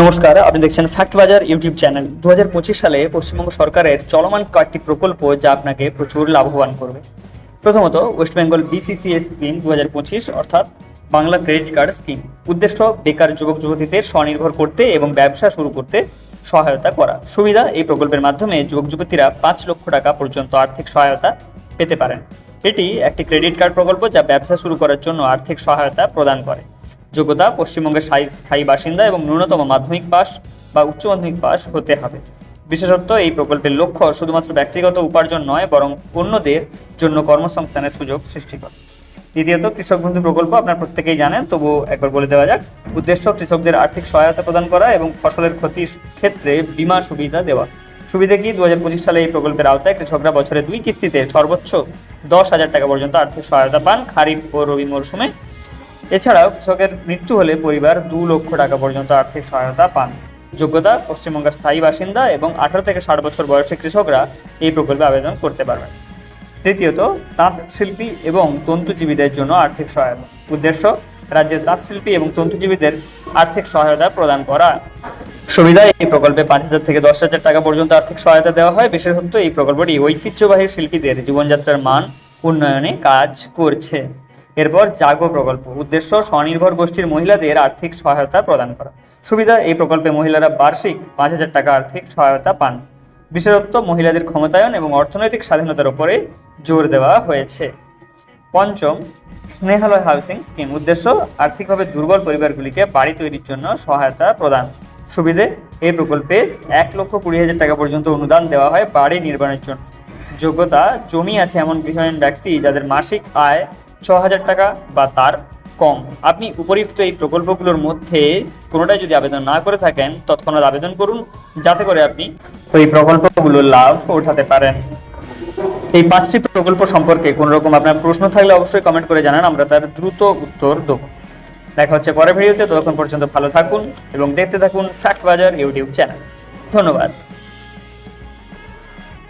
নমস্কার, আপনি দেখছেন ফ্যাক্ট বাজার ইউটিউব চ্যানেল দু হাজার পঁচিশ সালে পশ্চিমবঙ্গ সরকারের চলমান কয়েকটি প্রকল্প যা আপনাকে প্রচুর লাভবান করবে। প্রথমত ওয়েস্ট বেঙ্গল বিসিসিএস স্কিম দু হাজার পঁচিশ, অর্থাৎ বাংলা ক্রেডিট কার্ড স্কিম উদ্দেশ্য, বেকার যুবক যুবতীদের স্বনির্ভর করতে এবং ব্যবসা শুরু করতে সহায়তা করা। সুবিধা, এই প্রকল্পের মাধ্যমে যুবক যুবতীরা পাঁচ লক্ষ টাকা পর্যন্ত আর্থিক সহায়তা পেতে পারেন। এটি একটি ক্রেডিট কার্ড প্রকল্প যা ব্যবসা শুরু করার জন্য আর্থিক সহায়তা প্রদান করে। যোগ্যতা, পশ্চিমবঙ্গের স্থায়ী বাসিন্দা এবং ন্যূনতম মাধ্যমিক পাস বা উচ্চ মাধ্যমিক পাস হতে হবে। বিশেষত এই প্রকল্পের লক্ষ্য শুধুমাত্র ব্যক্তিগত উপার্জন নয়, বরং অন্যদের জন্য কর্মসংস্থানের সুযোগ সৃষ্টি করা। দ্বিতীয়ত, কৃষক বন্ধু প্রকল্প, আপনার প্রত্যেকেই জানেন, তবু একবার বলে দেওয়া যাক। উদ্দেশ্য, কৃষকদের আর্থিক সহায়তা প্রদান করা এবং ফসলের ক্ষতির ক্ষেত্রে বীমা সুবিধা দেওয়া। সুবিধা কি? দুহাজার পঁচিশ সালে এই প্রকল্পের আওতায় কৃষকরা বছরে দুই কিস্তিতে সর্বোচ্চ দশ হাজার টাকা পর্যন্ত আর্থিক সহায়তা পান খারিফ ও রবি মরশুমে। এছাড়াও কৃষকের মৃত্যু হলে পরিবার দু লক্ষ টাকা পর্যন্ত আর্থিক সহায়তা পান। যোগ্যতা, পশ্চিমবঙ্গের স্থায়ী বাসিন্দা এবং আঠারো থেকে ষাট বছর বয়সী কৃষকরা এই প্রকল্পে আবেদন করতে পারবেন। তৃতীয়ত তাঁত শিল্পী এবং তন্তুজীবীদের জন্য আর্থিক সহায়তা। উদ্দেশ্য, রাজ্যের তাঁত শিল্পী এবং তন্তুজীবীদের আর্থিক সহায়তা প্রদান করা। সুবিধা এই প্রকল্পে পাঁচ হাজার থেকে দশ হাজার টাকা পর্যন্ত আর্থিক সহায়তা দেওয়া হয়। বিশেষত এই প্রকল্পটি ঐতিহ্যবাহী শিল্পীদের জীবনযাত্রার মান, উন্নয়নে কাজ করছে। এরপর জাগো প্রকল্প, উদ্দেশ্য স্বনির্ভর গোষ্ঠীর মহিলাদের আর্থিক সহায়তা প্রদান করা। সুবিধা, এই প্রকল্পে মহিলারা বার্ষিক পাঁচ হাজার টাকা আর্থিক সহায়তা পান। বিশেষত্ব মহিলাদের ক্ষমতায়ন এবং অর্থনৈতিক স্বাধীনতার উপরে জোর দেওয়া হয়েছে। পঞ্চম, স্নেহালয় হাউসিং স্কিম, উদ্দেশ্য আর্থিকভাবে দুর্বল পরিবারগুলিকে বাড়ি তৈরির জন্য সহায়তা প্রদান। সুবিধে এই প্রকল্পে এক লক্ষ কুড়ি হাজার টাকা পর্যন্ত অনুদান দেওয়া হয় বাড়ি নির্মাণের জন্য। যোগ্যতা, জমি আছে এমন গৃহহীন ব্যক্তি যাদের মাসিক আয় ছ হাজার টাকা বা তার কম। আপনি উপরিউক্ত এই প্রকল্পগুলোর মধ্যে কোনোটাই যদি আবেদন না করে থাকেন, তৎক্ষণাৎ আবেদন করুন, যাতে করে আপনি ওই প্রকল্পগুলোর লাভ উঠাতে পারেন। এই পাঁচটি প্রকল্প সম্পর্কে কোনো রকম আপনার প্রশ্ন থাকলে অবশ্যই কমেন্ট করে জানান, আমরা তার দ্রুত উত্তর দেবো। দেখা হচ্ছে পরের ভিডিওতে, ততক্ষণ পর্যন্ত ভালো থাকুন এবং দেখতে থাকুন ফ্যাক্ট বাজার ইউটিউব চ্যানেল। ধন্যবাদ।